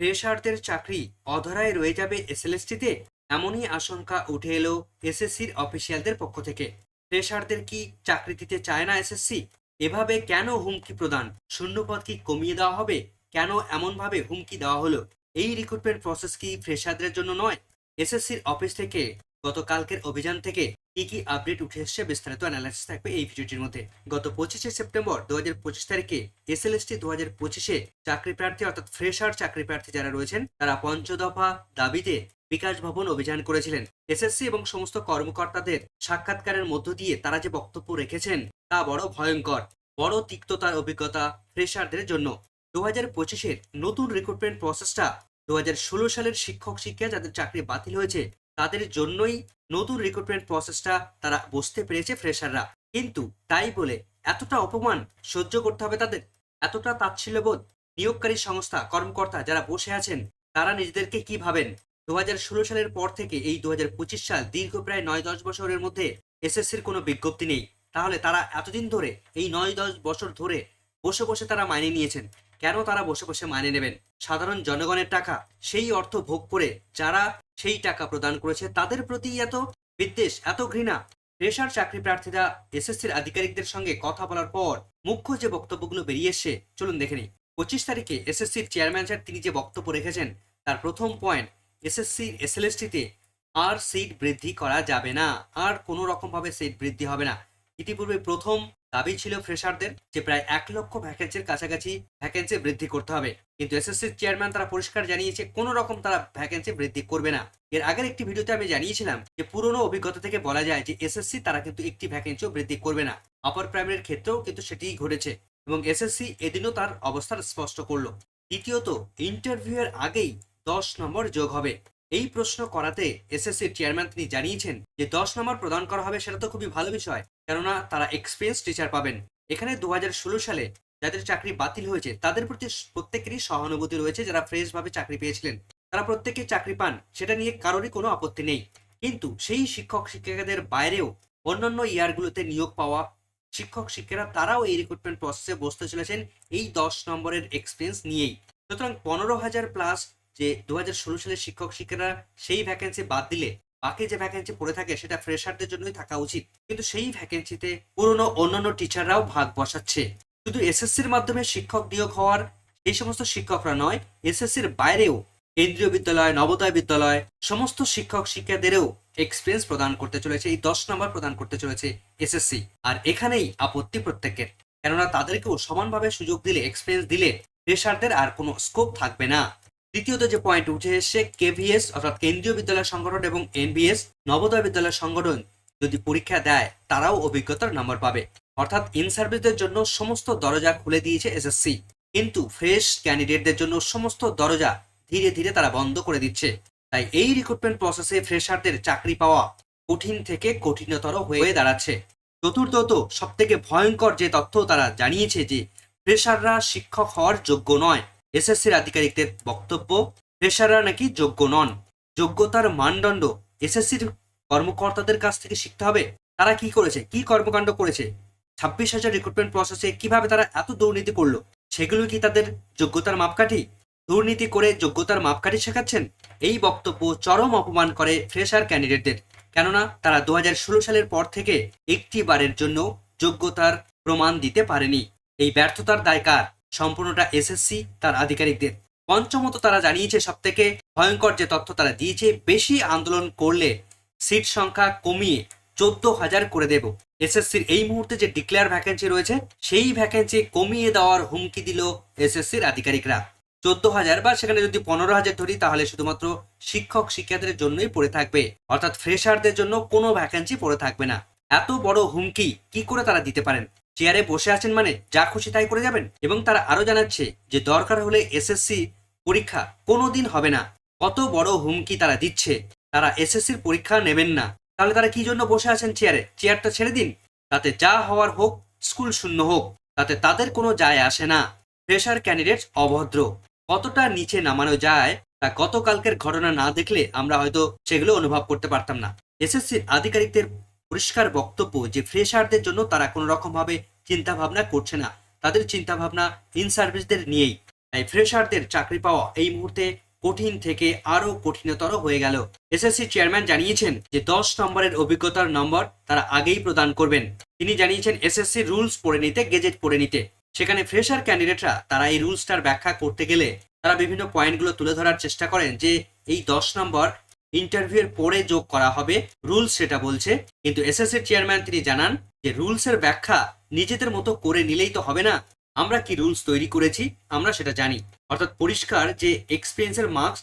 ফ্রেশারদের চাকরি অধরায় রয়ে যাবে এসএলএসটিতে এমনই আশঙ্কা উঠে এলো এসএসসির অফিসিয়ালদের পক্ষ থেকে। ফ্রেশারদের কি চাকরি দিতে চায় না এসএসসি? এভাবে কেন হুমকি প্রদান? শূন্যপদ কি কমিয়ে দেওয়া হবে? কেন এমনভাবে হুমকি দেওয়া হলো? এই রিক্রুটমেন্ট প্রসেস কি ফ্রেশারদের জন্য নয়? এসএসসির অফিস থেকে গতকালকের অভিযান থেকে কি কি আপডেট উঠে এসছে বিস্তারিত অ্যানালাইসিস থাকবে এই ভিডিওটির মধ্যে। গত পঁচিশে সেপ্টেম্বর দু হাজার পঁচিশ তারিখে এসএলএসটি দু হাজার পঁচিশে চাকরি প্রার্থী অর্থাৎ ফ্রেশার চাকরি প্রার্থী যারা রয়েছেন, তারা পঞ্চদফা দাবিতে বিকাশ ভবন অভিযান করেছিলেন। এসএসসি এবং সমস্ত কর্মকর্তাদের সাক্ষাৎকারের মধ্য দিয়ে তারা যে বক্তব্য রেখেছেন, তা বড় ভয়ঙ্কর, বড় তিক্ততার অভিজ্ঞতা ফ্রেশারদের জন্য। দু হাজার পঁচিশের নতুন রিক্রুটমেন্ট প্রসেসটা দু হাজার ষোলো সালের শিক্ষক শিক্ষা যাদের চাকরি বাতিল হয়েছে তাদের জন্যই নতুন রিক্রুটমেন্ট প্রসেসটা তারা বুঝতে পেরেছে ফ্রেশাররা কিন্তু তাই বলে এতটা অপমান সহ্য করতে হবে তাদের? এতটা তাচ্ছিল্যবোধ নিয়োগকারী সংস্থা, কর্মকর্তা যারা বসে আছেন, তারা নিজেদেরকে কি ভাবেন? দু সালের পর থেকে এই দু সাল দীর্ঘ প্রায় নয় দশ বছরের মধ্যে এসএসসির কোনো বিজ্ঞপ্তি নেই। তাহলে তারা এতদিন ধরে এই নয় দশ বছর ধরে বসে বসে তারা মাইনে নিয়েছেন। কেন তারা বসে বসে মাইনে নেবেন? সাধারণ জনগণের টাকা, সেই অর্থ ভোগ করে যারা সেই টাকা প্রদান করেছে। তাদের প্রতি এত বিদ্বেষ, এত ঘৃণা ফ্রেশার চাকরি প্রার্থীরা এসএসসির আধিকারিকদের সঙ্গে কথা বলার পর মুখ্য যে বক্তব্যগুলো বেরিয়ে এসছে, চলুন দেখে নিই। পঁচিশ তারিখে এসএসসির চেয়ারম্যান স্যার তিনি যে বক্তব্য রেখেছেন, তার প্রথম পয়েন্ট এসএসসি এসএলএসটিতে আর সিট বৃদ্ধি করা যাবে না, আর কোনো রকমভাবে সিট বৃদ্ধি হবে না। ইতিপূর্বে প্রথম দাবি ছিল ফ্রেশারদের যে প্রায় এক লক্ষ ভ্যাকেন্সির কাছাকাছি ভ্যাকেন্সি বৃদ্ধি করতে হবে। কিন্তু এসএসসির চেয়ারম্যান তারা পরিষ্কার জানিয়েছে, কোনো রকম তারা ভ্যাকেন্সি বৃদ্ধি করবে না। এর আগের একটি ভিডিওতে আমি জানিয়েছিলাম যে, পুরনো অভিজ্ঞতা থেকে বলা যায় যে এসএসসি তারা কিন্তু একটি ভ্যাকেন্সিও বৃদ্ধি করবে না। আপার প্রাইমারির ক্ষেত্রেও কিন্তু সেটিই ঘটেছে এবং এসএসসি এদিনও তার অবস্থান স্পষ্ট করল। দ্বিতীয়ত ইন্টারভিউ এর আগেই দশ নম্বর যোগ হবে। এই প্রশ্ন করাতে এসএসসির চেয়ারম্যান তিনি জানিয়েছেন যে দশ নম্বর প্রদান করা হবে সেটা তো খুবই ভালো বিষয়, কেননা তারা এক্সপিরিয়েন্স টিচার পাবেন। এখানে দুহাজার ষোলো সালে যাদের চাকরি বাতিল হয়েছে, তাদের প্রতি প্রত্যেকেরই সহানুভূতি রয়েছে যারা ফ্রেশ ভাবে চাকরি পেয়েছিলেন। তারা প্রত্যেকেই চাকরি পান, সেটা নিয়ে কারোরই কোনো আপত্তি নেই। কিন্তু সেই শিক্ষক শিক্ষিকাদের বাইরেও অন্যান্য ইয়ারগুলোতে নিয়োগ পাওয়া শিক্ষক শিক্ষিকারা, তারাও এই রিক্রুটমেন্ট প্রসেসে বসতে চলেছেন এই দশ নম্বরের এক্সপিরিয়েন্স নিয়েই। সুতরাং পনেরো হাজার প্লাস যে দু সালের শিক্ষক শিক্ষিকারা সেই ভ্যাকেন্সি বাদ দিলে, বাকি যে ভ্যাকেন্সি পড়ে থাকে সেটা ফ্রেশারদের জন্যই থাকা উচিত। কিন্তু সেই ভ্যাকেন্সিতে পুরনো অন্যান্য টিচাররাও ভাগ বসাচ্ছে। শুধু এসএসসির মাধ্যমে শিক্ষক নিয়োগ হওয়ার এই সমস্ত শিক্ষকরা নয়, এসএসসির বাইরেও কেন্দ্রীয় বিদ্যালয়, নবোদয় বিদ্যালয়, সমস্ত শিক্ষক শিক্ষাদেরও এক্সপিরিয়েন্স প্রদান করতে চলেছে, এই দশ নম্বর প্রদান করতে চলেছে এসএসসি। আর এখানেই আপত্তি প্রত্যেকের। কেননা তাদেরকেও সমানভাবে সুযোগ দিলে এক্সপিরিয়েন্স দিলে ফ্রেশারদের আর কোনো স্কোপ থাকবে না। দ্বিতীয়ত যে পয়েন্ট উঠে এসছে কেভিএস অর্থাৎ কেন্দ্রীয় বিদ্যালয় সংগঠন এবং এনবিএস নবোদয় বিদ্যালয় সংগঠন যদি পরীক্ষা দেয়, তারাও অভিজ্ঞতার নম্বর পাবে। অর্থাৎ ইন সার্ভিসদের জন্য সমস্ত দরজা খুলে দিয়েছে এসএসসি কিন্তু ফ্রেশ ক্যান্ডিডেটদের জন্য সমস্ত দরজা ধীরে ধীরে তারা বন্ধ করে দিচ্ছে। তাই এই রিক্রুটমেন্ট প্রসেসে ফ্রেশারদের চাকরি পাওয়া কঠিন থেকে কঠিনতর হয়ে দাঁড়াচ্ছে। চতুর্থত সব থেকে ভয়ঙ্কর যে তথ্য তারা জানিয়েছে যে ফ্রেশাররা শিক্ষক হওয়ার যোগ্য নয়। এসএসসির আধিকারিকদের বক্তব্য ফ্রেশাররা নাকি যোগ্য নন? যোগ্যতার মানদণ্ড এসএসসির কর্মকর্তাদের কাছ থেকে শিখতে হবে? তারা কি করেছে? কি কর্মকাণ্ড করেছে? ছাব্বিশ হাজার রিক্রুটমেন্ট প্রসেসে কীভাবে তারা এত দুর্নীতি করল? সেগুলো কি তাদের যোগ্যতার মাপকাঠি? দুর্নীতি করে যোগ্যতার মাপকাঠি শেখাচ্ছেন? এই বক্তব্য চরম অপমান করে ফ্রেশার ক্যান্ডিডেটদের কেননা তারা দু হাজার ষোলো সালের পর থেকে একটি বারের জন্য যোগ্যতার প্রমাণ দিতে পারেনি। এই ব্যর্থতার দায় কার? সম্পূর্ণটা এসএসসি তার আধিকারিকদের। পঞ্চমত তারা জানিয়েছে সব থেকে ভয়ঙ্কর যে তথ্য তারা দিয়েছে, বেশি আন্দোলন করলে সিট সংখ্যা কমিয়ে চোদ্দ হাজার করে দেব। এসএসসির এই মুহূর্তে যে ডিক্লেয়ার ভ্যাকেন্সি রয়েছে, সেই ভ্যাকেন্সি কমিয়ে দেওয়ার হুমকি দিল এসএসসির আধিকারিকরা। চোদ্দ হাজার বা সেখানে যদি পনেরো হাজার ধরি, তাহলে শুধুমাত্র শিক্ষক শিক্ষাদের জন্যই পড়ে থাকবে। অর্থাৎ ফ্রেশারদের জন্য কোনো ভ্যাকেন্সি পড়ে থাকবে না। এত বড় হুমকি কি করে তারা দিতে পারেন? চেয়ারে বসে আছেন মানে যা খুশি তাই করে যাবেন? এবং তারা আরও জানাচ্ছে যে দরকার হলে এসএসসি পরীক্ষা কোনোদিন হবে না। কত বড় হুমকি তারা দিচ্ছে। তারা এসএসসির পরীক্ষা নেবেন না। তাহলে তারা কি জন্য বসে আছেন চেয়ারে চেয়ারটা ছেড়ে দিন। তাতে যা হওয়ার হোক, স্কুল শূন্য হোক, তাতে তাদের কোনো যায় আসে না। ফ্রেশার ক্যান্ডিডেট অভদ্র। কতটা নিচে নামানো যায়, তা গতকালকের ঘটনা না দেখলে আমরা হয়তো সেগুলো অনুভব করতে পারতাম না। এসএসসির আধিকারিকদের পরিষ্কার বক্তব্য যে ফ্রেশারদের জন্য তারা কোনো রকম ভাবে চিন্তা ভাবনা করছে না। তাদের চিন্তা ভাবনা ইন সার্ভিসদের নিয়েই। তাই ফ্রেশারদের চাকরি পাওয়া এই মুহূর্তে কঠিন থেকে আরও কঠিনতর হয়ে গেল। এসএসসি চেয়ারম্যান জানিয়েছেন যে দশ নম্বরের অভিজ্ঞতার নম্বর তারা আগেই প্রদান করবেন। তিনি জানিয়েছেন, এসএসসি রুলস পড়ে নিতে, গেজেট পড়ে নিতে। সেখানে ফ্রেশার ক্যান্ডিডেটরা, তারা এই রুলসটার ব্যাখ্যা করতে গেলে তারা বিভিন্ন পয়েন্টগুলো তুলে ধরার চেষ্টা করেন যে এই দশ নম্বর ইন্টারভিউয়ের পরে যোগ করা হবে রুলস সেটা বলছে। কিন্তু এসএসসির চেয়ারম্যান তিনি জানান যে রুলসের ব্যাখ্যা নিজেদের মতো করে নিলেই তো হবে না। আমরা কি রুলস তৈরি করেছি? আমরা সেটা জানি। অর্থাৎ পরিষ্কার যে এক্সপিরিয়েন্সের মার্কস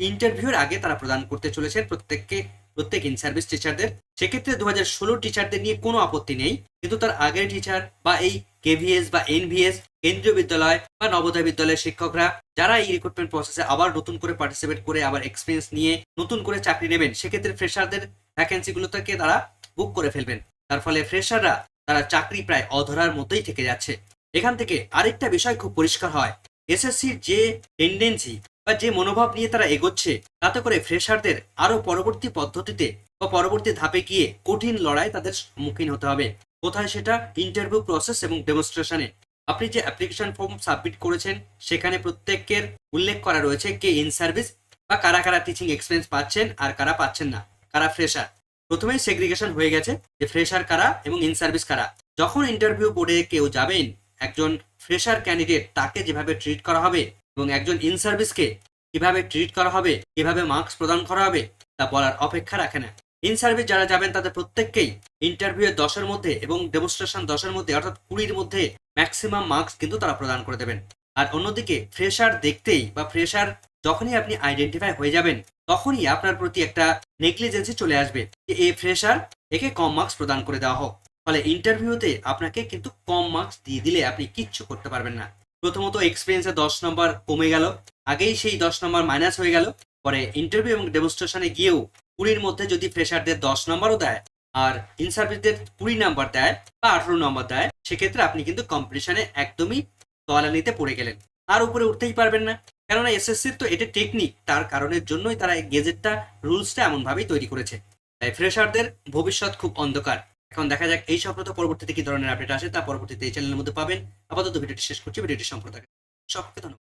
ইন্টারভিউর আগে তারা প্রদান করতে চলেছেন প্রত্যেককে, প্রত্যেক ইন সার্ভিস টিচারদের সেক্ষেত্রে দু হাজার ষোলো টিচারদের নিয়ে কোনো আপত্তি নেই। কিন্তু তার আগের টিচার বা এই কেভিএস বা এনভিএস কেন্দ্রীয় বিদ্যালয় বা নবোদয় বিদ্যালয়ের শিক্ষকরা যারা এই রিক্রুটমেন্ট প্রসেসে আবার নতুন করে পার্টিসিপেট করে আবার এক্সপিরিয়েন্স নিয়ে নতুন করে চাকরি নেবেন, সেক্ষেত্রে ফ্রেশারদের ভ্যাকেন্সিগুলো থেকে তারা বুক করে ফেলবেন। তার ফলে ফ্রেশাররা তারা চাকরি প্রায় অধরার মতোই থেকে যাচ্ছে। এখান থেকে আরেকটা বিষয় খুব পরিষ্কার হয়। এসএসসির যে টেন্ডেন্সি বা যে মনোভাব নিয়ে তারা এগোচ্ছে, তাতে করে ফ্রেশারদের আরও পরবর্তী পদ্ধতিতে বা পরবর্তী ধাপে গিয়ে কঠিন লড়াই তাদের সম্মুখীন হতে হবে। কোথায় সেটা? ইন্টারভিউ প্রসেস এবং ডেমনস্ট্রেশনে আপনি যে অ্যাপ্লিকেশন ফর্ম সাবমিট করেছেন, সেখানে প্রত্যেকের উল্লেখ করা রয়েছে কে ইন সার্ভিস বা কারা কারা টিচিং এক্সপিরিয়েন্স পাচ্ছেন আর কারা পাচ্ছেন না, কারা ফ্রেশার প্রথমেই সেগ্রিগেশন হয়ে গেছে যে ফ্রেশার কারা এবং ইন সার্ভিস কারা। যখন ইন্টারভিউ বোর্ডে কেউ যাবেন, একজন ফ্রেশার ক্যান্ডিডেট তাকে যেভাবে ট্রিট করা হবে এবং একজন ইন সার্ভিসকে কীভাবে ট্রিট করা হবে, কীভাবে মার্কস প্রদান করা হবে, তা বলার অপেক্ষা রাখে না। ইন সার্ভিস যারা যাবেন তাদের প্রত্যেককেই ইন্টারভিউ দশের মধ্যে এবং ডেমনস্ট্রেশন দশের মধ্যে, অর্থাৎ কুড়ির মধ্যে ম্যাক্সিমাম মার্কস কিন্তু তারা প্রদান করে দেবেন। আর অন্যদিকে ফ্রেশার দেখতেই বা ফ্রেশার যখনই আপনি আইডেন্টিফাই হয়ে যাবেন, তখনই আপনার প্রতি একটা নেগলিজেন্সি চলে আসবে যে এই ফ্রেশার একে কম মার্কস প্রদান করে দেওয়া হোক। ফলে ইন্টারভিউতে আপনাকে কিন্তু কম মার্কস দিয়ে দিলে আপনি কিচ্ছু করতে পারবেন না। প্রথমত এক্সপিরিয়েন্সে দশ নম্বর কমে গেল, আগেই সেই দশ নম্বর মাইনাস হয়ে গেল। পরে ইন্টারভিউ এবং ডেমনস্ট্রেশনে গিয়েও কুড়ির মধ্যে যদি ফ্রেশারদের দশ নম্বরও দেয়, আর ইন সার্ভিসদের কুড়ি নাম্বার দেয় বা আঠারো নম্বর দেয়, সেক্ষেত্রে আপনি কিন্তু কম্পিটিশনে একদমই তলানিতে পড়ে গেলেন। আর উপরে উঠতেই পারবেন না। কেননা এসএসসির তো এটা টেকনিক তার কারণের জন্যই তারা এই গেজেটটা রুলসটা এমনভাবেই তৈরি করেছে। তাই ফ্রেশারদের ভবিষ্যৎ খুব অন্ধকার। এখন দেখা যাক এই সম্পর্কে পরবর্তীতে কি ধরনের আপডেট আসে তা পরবর্তীতে এই চ্যানেলের মধ্যে পাবেন। আপাতত ভিডিওটি শেষ করছি, ভিডিওটি সম্পর্কে সবকে ধন্যবাদ।